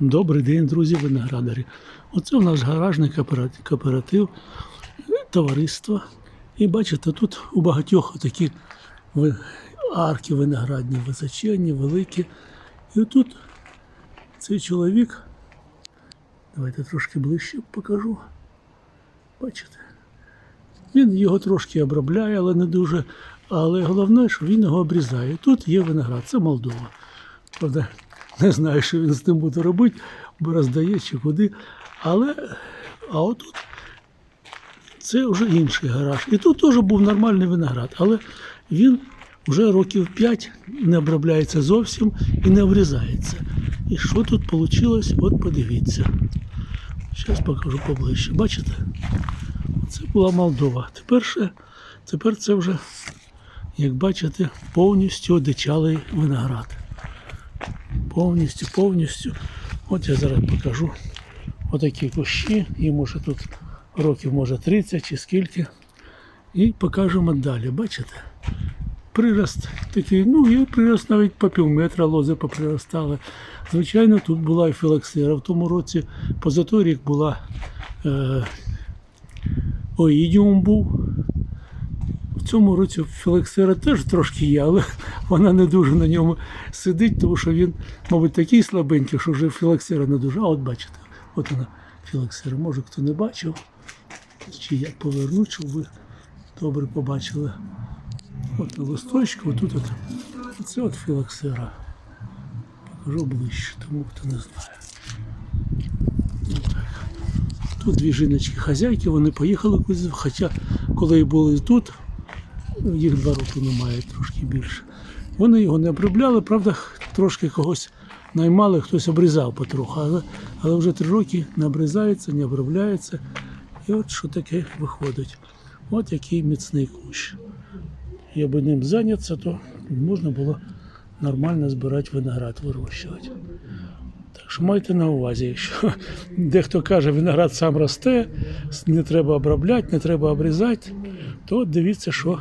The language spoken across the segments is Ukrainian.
Добрий день, друзі виноградарі. Оце у нас гаражний кооператив, товариство. І бачите, тут у багатьох такі арки виноградні, височенні, великі. І тут цей чоловік, давайте трошки ближче покажу. Бачите? Він його трошки обробляє, але не дуже. Але головне, що він його обрізає. Тут є виноград, це Молдова. Правда, не знаю, що він з тим буде робити, бо роздає чи куди. Але а отут це вже інший гараж. І тут теж був нормальний виноград, але він вже років 5 не обробляється зовсім і не обрізається. І що тут вийшло, от подивіться. Зараз покажу поближче. Бачите? Це була Молдова. Тепер, ще, тепер це вже, як бачите, повністю одичалий виноград. Повністю, повністю. От я зараз покажу. Отакі кущі, їм може тут років може 30 чи скільки. І покажемо далі. Бачите? Прирост такий, ну є прирост навіть по півметра лози поприростали. Звичайно, тут була і філоксера. В тому році позатой рік була е, оїдіум був. В цьому році філоксера теж трошки є, але вона не дуже на ньому сидить, тому що він, мабуть, такий слабенький, що вже філоксера не дуже. А от бачите, от вона філоксера. Може хто не бачив, чи я поверну, щоб ви добре побачили. От на листочку, отут от, оце от філоксера. Покажу ближче, тому хто не знає. Тут дві жіночки хазяйки, вони поїхали кудись, хоча коли були тут, їх два роки немає, трошки більше. Вони його не обробляли, правда, трошки когось наймали, хтось обрізав потроху, але, але вже три роки не обрізається, не обробляється. І от що таке виходить. От який міцний кущ. Якби ним зайнятися, то можна було нормально збирати виноград, вирощувати. Так що майте на увазі, якщо дехто каже, виноград сам росте, не треба обробляти, не треба обрізати, то дивіться, що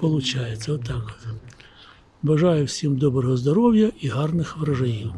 виходить. Отак. Бажаю всім доброго здоров'я і гарних врожаїв.